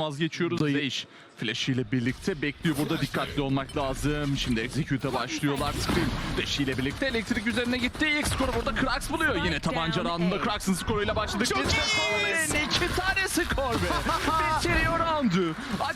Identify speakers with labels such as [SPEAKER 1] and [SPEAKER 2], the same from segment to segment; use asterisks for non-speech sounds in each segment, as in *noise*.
[SPEAKER 1] vazgeçiyoruz.
[SPEAKER 2] Dayı-
[SPEAKER 1] Zeish Flash ile birlikte bekliyor. Burada dikkatli olmak lazım. Şimdi execute'e başlıyorlar. Scream Dash ile birlikte elektrik üzerine gitti. İlk skoru burada Krax buluyor. Yine tabanca roundunda Krax'ın skoruyla başladık.
[SPEAKER 2] Çok
[SPEAKER 1] Biz de
[SPEAKER 2] iyi!
[SPEAKER 1] Fallon'in iki tane skor be. *laughs* Bitiriyor roundu.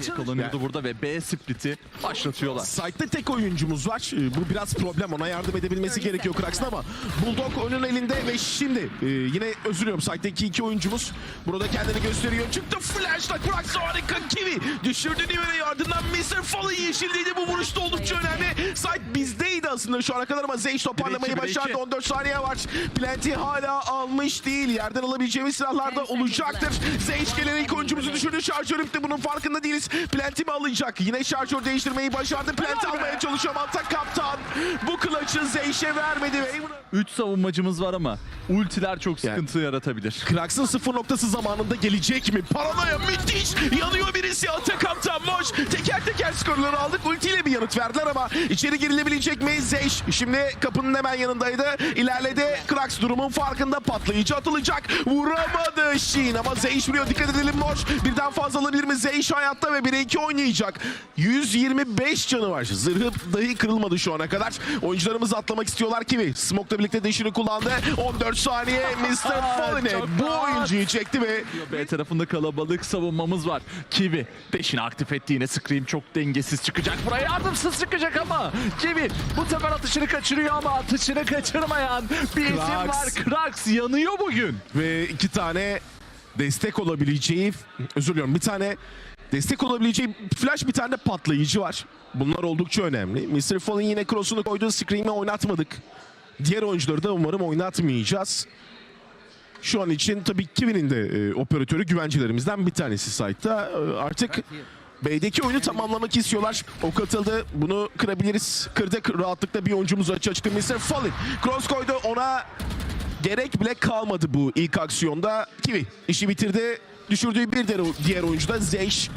[SPEAKER 1] Yakalanıyordu burada ve B split'i başlatıyorlar.
[SPEAKER 2] Site'de tek oyuncumuz var. Ee, Bu biraz problem. Ona yardım edebilmesi gerekiyor Krax'ın ama Bulldog onun elinde ve şimdi e, yine özür diliyorum. Site'deki iki oyuncumuz burada kendini gösteriyor. Çıktı flashla Krax harika Kiwi. Düşürdü Nive'yi ardından Mr. Fallen yeşildeydi. Bu vuruş da oldukça önemli. Site bizdeydi aslında şu ana kadar ama Zeish toparlamayı başardı.
[SPEAKER 1] iki.
[SPEAKER 2] 14 saniye var. Plenty hala almış değil. Yerden alabileceğimiz silahlar da olacaktır. Zeish gelen ilk oyuncumuzu düşürdü. Şarjör ipti. Bunun farkında değiliz. Plenty mi alacak? Yine şarjör değiştirmeyi başardı. Plenty almaya çalışıyor. Manta kaptan. Bu clutch'ı Zeish'e vermedi ve
[SPEAKER 1] 3 savunmacımız var ama ultiler çok
[SPEAKER 2] Yani-
[SPEAKER 1] sıkıntı yaratabilir.
[SPEAKER 2] Krax'ın sıfır noktası zamanında gelecek mi? Paranoya müthiş. Yanıyor birisi. Ata kaptan Moş. Teker teker skorları aldık. Ultiyle bir yanıt verdiler ama içeri girilebilecek mi? Zeish şimdi kapının hemen yanındaydı. İlerledi. Krax durumun farkında. Patlayıcı atılacak. Vuramadı Shin ama Zeish vuruyor. Dikkat edelim Moş. Birden fazla alabilir mi? Zeish hayatta ve 1'e 2 oynayacak. 125 canı var. Zırhı dahi kırılmadı şu ana kadar. Oyuncularımız atlamak istiyorlar Kiwi. Smoke'la birlikte deşini kullandı. 14 saniye *laughs* Mr. Fallen'e bu oyuncuyu çekti ve
[SPEAKER 1] B tarafında kalabalık savunmamız var. Kiwi peşini aktif etti yine Scream çok dengesiz çıkacak. Buraya yardımsız çıkacak ama Kiwi bu sefer atışını kaçırıyor ama atışını kaçırmayan bir isim
[SPEAKER 2] Krax.
[SPEAKER 1] var. Krax yanıyor bugün.
[SPEAKER 2] ve iki tane destek olabileceği özür diliyorum bir tane destek olabileceği flash bir tane de patlayıcı var. Bunlar oldukça önemli. Mr. Fallen yine cross'unu koydu. Scream'i oynatmadık. Diğer oyuncuları da umarım oynatmayacağız. Şu an için tabii Kiwi'nin de e, operatörü güvencelerimizden bir tanesi site'ta. E, artık B'deki oyunu tamamlamak istiyorlar. Ok atıldı. Bunu kırabiliriz. Kırdık. Rahatlıkla bir oyuncumuz açığa çıktı. Mr. Fallen cross koydu. Ona gerek bile kalmadı bu ilk aksiyonda. Kiwi işi bitirdi. Düşürdüğü bir diğer, oyuncu da Zeish.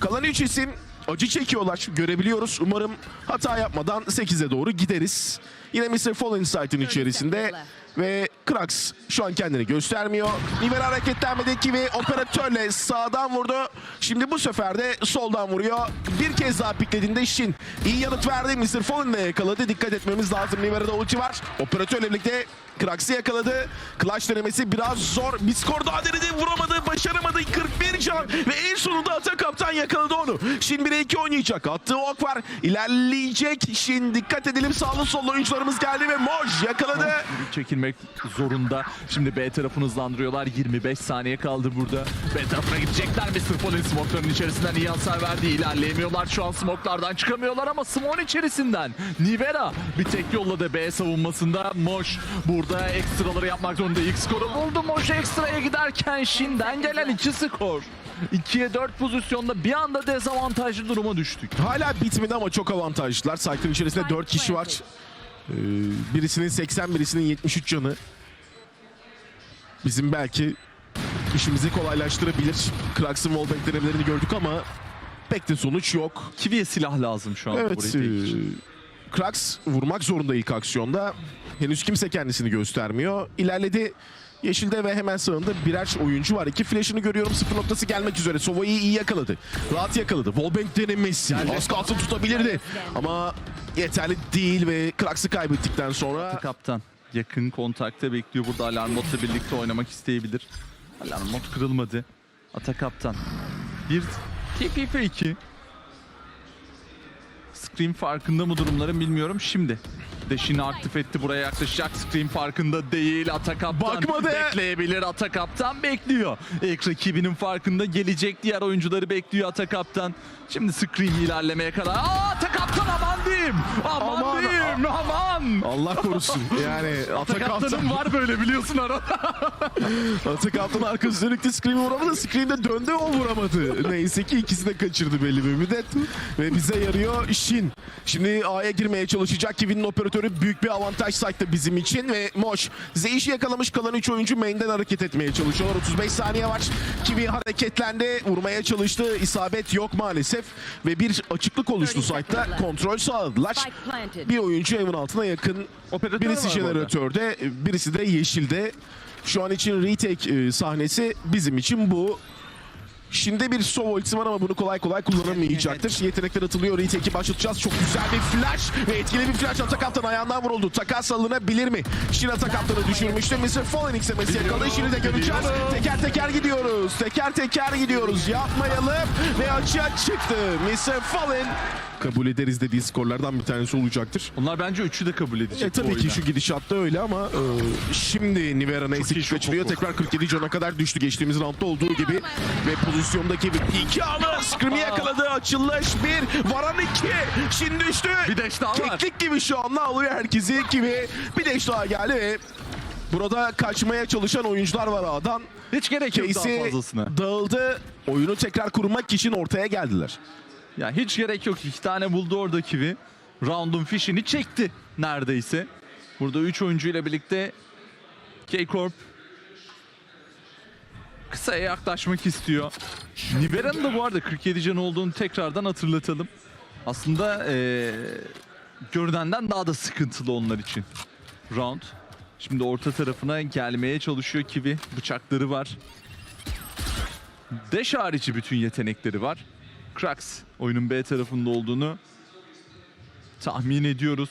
[SPEAKER 2] Kalan 3 isim acı çekiyorlar. Görebiliyoruz. Umarım hata yapmadan 8'e doğru gideriz. Yine Mr. Fallen site'in içerisinde ve Krax şu an kendini göstermiyor. Nivel hareketlenmedi Kiwi operatörle sağdan vurdu. Şimdi bu sefer de soldan vuruyor. Bir kez daha piklediğinde Shin iyi yanıt verdi. Mr. Fallen de yakaladı. Dikkat etmemiz lazım. Nivel'de ulti var. Operatörle birlikte Krax'ı yakaladı. Clutch denemesi biraz zor. Bir skor daha denedi. Vuramadı. Başaramadı. 41 can. Ve en sonunda Ata Kaptan yakaladı onu. Shin 1'e 2 oynayacak. Attığı ok var. İlerleyecek. Shin dikkat edelim. Sağlı sollu oyuncularımız geldi ve Moj yakaladı.
[SPEAKER 1] Çekilmek zorunda. Şimdi B tarafını hızlandırıyorlar. 25 saniye kaldı burada. B tarafına gidecekler. Mr. Fallen smoke'ların içerisinden iyi hasar verdi. İlerleyemiyorlar. Şu an smoke'lardan çıkamıyorlar ama smoke'un içerisinden Nivera bir tek yolladı B savunmasında. Moş burada ekstraları yapmak zorunda. İlk skoru buldu. Moş ekstraya giderken Shin'den gelen iki skor. 2'ye 4 pozisyonda bir anda dezavantajlı duruma düştük.
[SPEAKER 2] Hala bitmedi ama çok avantajlılar. Site'ın içerisinde 4 kişi var. Ee, birisinin 80, birisinin 73 canı. Bizim belki işimizi kolaylaştırabilir. Krax'ın wallbang denemelerini gördük ama pek de sonuç yok.
[SPEAKER 1] Kivi'ye silah lazım şu an
[SPEAKER 2] Evet,
[SPEAKER 1] burayı tek için.
[SPEAKER 2] e, Krax vurmak zorunda ilk aksiyonda. Henüz kimse kendisini göstermiyor. İlerledi. Yeşilde ve hemen sağında birer oyuncu var. İki flash'ını görüyorum. Sıfır noktası gelmek üzere. Sova'yı iyi yakaladı. Rahat yakaladı. Wallbang denemesi. Az kalsın tutabilirdi. Ama yeterli değil ve Krax'ı kaybettikten sonra
[SPEAKER 1] Kaptan yakın kontakta bekliyor. Burada alarm botla birlikte oynamak isteyebilir. Alarm bot kırılmadı. Ata kaptan. Bir TPP 2. Scream farkında mı durumların bilmiyorum. Şimdi Deşini aktif etti buraya yaklaşacak. Scream farkında değil. Ata kaptan
[SPEAKER 2] Bakmadı.
[SPEAKER 1] bekleyebilir. Ata kaptan bekliyor. İlk rakibinin farkında gelecek diğer oyuncuları bekliyor Ata kaptan. Şimdi Scream ilerlemeye kadar. Aa, Ata kaptan aman diyeyim. Aman,
[SPEAKER 2] Aman,
[SPEAKER 1] diyeyim. Aman.
[SPEAKER 2] Allah korusun. Yani *laughs* Atak
[SPEAKER 1] Kaptanım var böyle biliyorsun arada. *laughs*
[SPEAKER 2] Atak Kaptan arkası dönükte Scream'i vuramadı. Scream de döndü o vuramadı. Neyse ki ikisi de kaçırdı belli bir müddet. Ve bize yarıyor Shin. Şimdi A'ya girmeye çalışacak. Kiwi'nin operatörü büyük bir avantaj site'da bizim için. Ve Moş Zeish'i yakalamış kalan 3 oyuncu main'den hareket etmeye çalışıyorlar. 35 saniye var. Kiwi hareketlendi. Vurmaya çalıştı. İsabet yok maalesef. Ve bir açıklık oluştu site'da. Kontrol sağladılar. Bir oyuncu evin altına yakın.
[SPEAKER 1] Operatör
[SPEAKER 2] birisi jeneratörde, birisi de yeşilde. Şu an için retake e, sahnesi bizim için bu. Şimdi bir Sova ultisi var ama bunu kolay kolay kullanamayacaktır. Yetenekler atılıyor. Retake'i başlatacağız. Çok güzel bir flash ve etkili bir flash Atakaptan ayağından vuruldu. Takas alınabilir mi? Şimdi Atakaptan'ı düşürmüştü. Mr. Fallen XMS'i yakaladı. Şimdi de göreceğiz. Teker teker gidiyoruz. Teker teker gidiyoruz. Yapmayalım ve açığa çıktı. Mr. Fallen kabul ederiz dediği skorlardan bir tanesi olacaktır.
[SPEAKER 1] Onlar bence üçü de kabul edecek.
[SPEAKER 2] E, tabii ki şu gidişatta öyle ama e, şimdi Nivera
[SPEAKER 1] şok
[SPEAKER 2] kaçırıyor. Tekrar 47 cana kadar düştü geçtiğimiz roundda olduğu gibi. Ve pozisyondaki bir iki alır. Scream'i yakaladı. Açılış bir. Varan iki. Şimdi düştü.
[SPEAKER 1] Bir deş daha var.
[SPEAKER 2] Keklik gibi şu anda alıyor herkesi gibi. Bir deş daha geldi ve burada kaçmaya çalışan oyuncular var A'dan.
[SPEAKER 1] Hiç gerek yok daha
[SPEAKER 2] Casey
[SPEAKER 1] fazlasına.
[SPEAKER 2] dağıldı. Oyunu tekrar kurmak için ortaya geldiler.
[SPEAKER 1] Ya hiç gerek yok. İki tane buldu orada Kiwi. Round'un fişini çekti neredeyse. Burada 3 oyuncuyla birlikte K-Corp kısaya yaklaşmak istiyor. Nibera'nın da bu arada 47 canı olduğunu tekrardan hatırlatalım. Aslında eee görünenden daha da sıkıntılı onlar için. Round. Şimdi orta tarafına gelmeye çalışıyor Kiwi. Bıçakları var. Dash harici bütün yetenekleri var. Krax oyunun B tarafında olduğunu tahmin ediyoruz.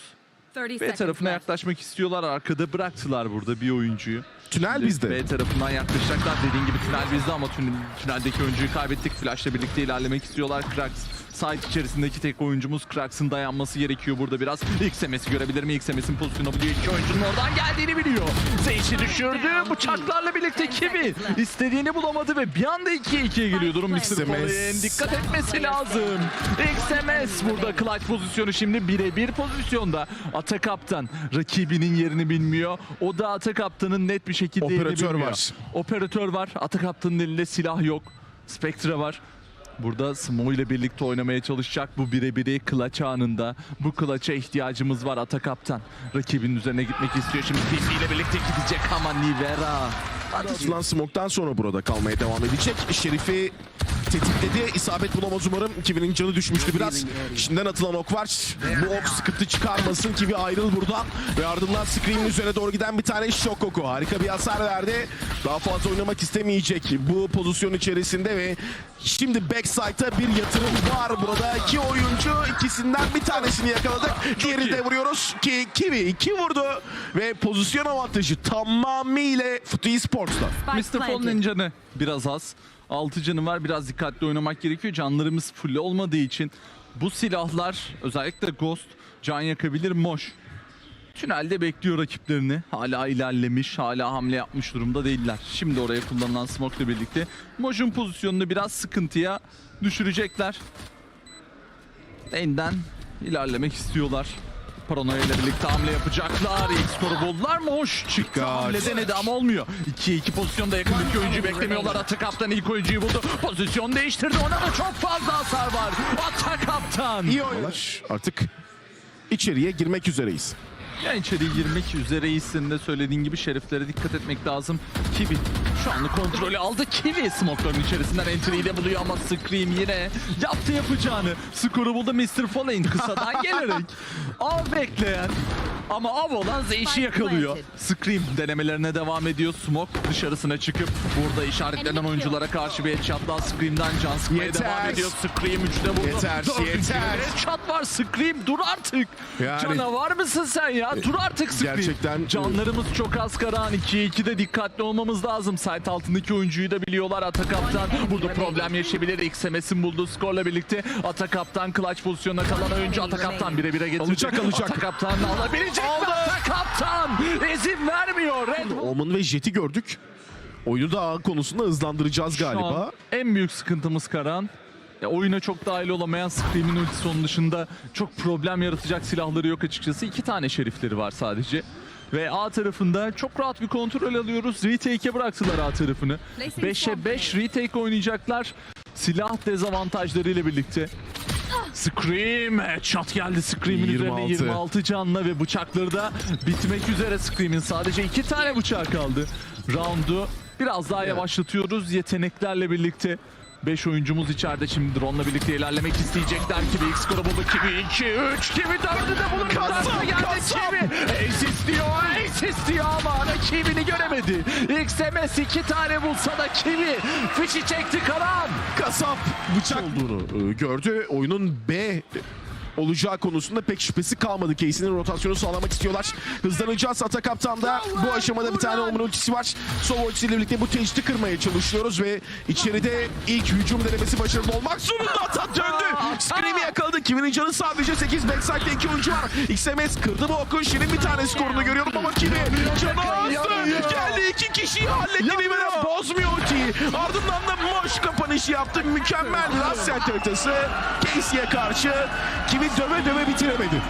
[SPEAKER 3] 30
[SPEAKER 1] B tarafına yaklaşmak istiyorlar. Arkada bıraktılar burada bir oyuncuyu.
[SPEAKER 2] Tünel bizde.
[SPEAKER 1] B tarafından yaklaşacaklar. Dediğin gibi tünel bizde ama tünel, tüneldeki oyuncuyu kaybettik. Flash'la birlikte ilerlemek istiyorlar. Krax site içerisindeki tek oyuncumuz Krax'ın dayanması gerekiyor burada biraz. XMS'i görebilir mi? XMS'in pozisyonu biliyor. İki oyuncunun oradan geldiğini biliyor. Zeyş'i düşürdü. Bıçaklarla birlikte Kimi istediğini bulamadı ve bir anda 2'ye 2'ye geliyor durum.
[SPEAKER 2] XMS.
[SPEAKER 1] Dikkat etmesi lazım. XMS burada clutch pozisyonu şimdi birebir pozisyonda. Ata kaptan rakibinin yerini bilmiyor. O da Ata kaptanın net bir şekilde yerini
[SPEAKER 2] Operatör
[SPEAKER 1] bilmiyor.
[SPEAKER 2] var.
[SPEAKER 1] Operatör var. Ata kaptanın elinde silah yok. Spectre var. Burada Smo ile birlikte oynamaya çalışacak bu birebiri clutch anında. Bu clutch'a ihtiyacımız var Ata kaptan. Rakibin üzerine gitmek istiyor. Şimdi PC ile birlikte gidecek ama Nivera.
[SPEAKER 2] Atılan smoke'tan sonra burada kalmaya devam edecek. Şerif'i tetikledi. İsabet bulamaz umarım. Kivi'nin canı düşmüştü biraz. Şimdiden atılan ok var. Bu ok sıkıntı çıkarmasın. Kivi ayrıl buradan. Ve ardından Scream'in üzerine doğru giden bir tane şok oku. Harika bir hasar verdi. Daha fazla oynamak istemeyecek bu pozisyon içerisinde ve şimdi backside'a bir yatırım var burada. iki oyuncu ikisinden bir tanesini yakaladık. Diğeri de vuruyoruz ki Kivi iki vurdu ve pozisyon avantajı tamamıyla Futu Esports'ta.
[SPEAKER 1] Mr.
[SPEAKER 3] Planted.
[SPEAKER 1] canı biraz az. 6 canı var. Biraz dikkatli oynamak gerekiyor. Canlarımız full olmadığı için bu silahlar özellikle Ghost can yakabilir. Moş. Tünelde bekliyor rakiplerini. Hala ilerlemiş, hala hamle yapmış durumda değiller. Şimdi oraya kullanılan smoke ile birlikte Moş'un pozisyonunu biraz sıkıntıya düşürecekler. Lane'den ilerlemek istiyorlar. Paranoya ile birlikte hamle yapacaklar. İlk skoru buldular mı? Hoş çıktı. Hamle denedi ama olmuyor. 2'ye 2 pozisyonda yakın iki oyuncuyu beklemiyorlar. Ata Kaptan ilk oyuncuyu buldu. Pozisyon değiştirdi. Ona da çok fazla hasar var. Ata Kaptan.
[SPEAKER 2] İyi oynar. Artık içeriye girmek üzereyiz.
[SPEAKER 1] Ya içeri girmek üzereysin de söylediğin gibi şeriflere dikkat etmek lazım. Kiwi şu anlık kontrolü aldı. Kiwi smoke'ların içerisinden entry'yi de buluyor ama Scream yine yaptı yapacağını. Skoru buldu Mr. Fallen kısadan *laughs* gelerek. Av bekleyen ama av olan Zeyş'i yakalıyor. Scream denemelerine devam ediyor. Smoke dışarısına çıkıp burada işaretlenen oyunculara karşı bir headshot'la Scream'den can sıkmaya
[SPEAKER 2] Yeter.
[SPEAKER 1] devam ediyor. Scream 3'te vurdu.
[SPEAKER 2] Yeter,
[SPEAKER 1] Dördüncü
[SPEAKER 2] yeter.
[SPEAKER 1] Headshot var Scream dur artık.
[SPEAKER 2] Yani-
[SPEAKER 1] Canavar mısın sen ya? Dur artık Scream.
[SPEAKER 2] Gerçekten-
[SPEAKER 1] Canlarımız çok az Karahan. 2'ye 2'de dikkatli olmamız lazım. Site altındaki oyuncuyu da biliyorlar. Atakaptan burada problem yaşayabilir. XMS'in bulduğu skorla birlikte Atakaptan clutch pozisyonuna kalan oyuncu Atakaptan bire bire getirdi.
[SPEAKER 2] Alacak, alacak.
[SPEAKER 1] Atakaptan alabilecek mi? Atakaptan izin vermiyor. Red Bull
[SPEAKER 2] Omen ve Jet'i gördük. Oyunu da A konusunda hızlandıracağız
[SPEAKER 1] Şu an
[SPEAKER 2] galiba.
[SPEAKER 1] en büyük sıkıntımız Karan. Ya oyuna çok dahil olamayan Scream'in ultisi onun dışında çok problem yaratacak silahları yok açıkçası. İki tane şerifleri var sadece. Ve A tarafında çok rahat bir kontrol alıyoruz. Retake'e bıraktılar A tarafını. 5'e 5 retake oynayacaklar. Silah dezavantajlarıyla birlikte. Scream headshot geldi Scream'in üzerine
[SPEAKER 2] 26.
[SPEAKER 1] 26 canla ve bıçakları da bitmek üzere Scream'in. Sadece iki tane bıçağı kaldı. Round'u biraz daha yavaşlatıyoruz yeteneklerle birlikte. 5 oyuncumuz içeride şimdi drone'la birlikte ilerlemek isteyecekler. Kimi ilk skoru buldu. Kimi 2, 3, kimi 4'ü de bulur.
[SPEAKER 2] Kasap,
[SPEAKER 1] geldi
[SPEAKER 2] kasap.
[SPEAKER 1] Kimi. Ace istiyor, Ace istiyor ama rakibini göremedi. XMS iki tane bulsa da Kimi fişi çekti Karan.
[SPEAKER 2] Kasap bıçak olduğunu e, gördü. Oyunun B olacağı konusunda pek şüphesi kalmadı. Casey'nin rotasyonu sağlamak istiyorlar. Hızlanacağız. Ata Kaptan'da bu aşamada bir tane Omen ultisi var. Sova ultisiyle birlikte bu teşhidi kırmaya çalışıyoruz ve içeride ilk hücum denemesi başarılı olmak zorunda. Ata döndü. Scream'i yakaladı. Kimin'in canı sadece 8. Backside'de iki oyuncu var. XMS kırdı bu okun. Şirin bir tane skorunu görüyorum ama Kimi canı azdı. Geldi iki kişiyi halletti. Bozmuyor ultiyi. Ardından da moş kapanışı yaptı. Mükemmel set haritası. Casey'e karşı kimi döve döve bitiremedi.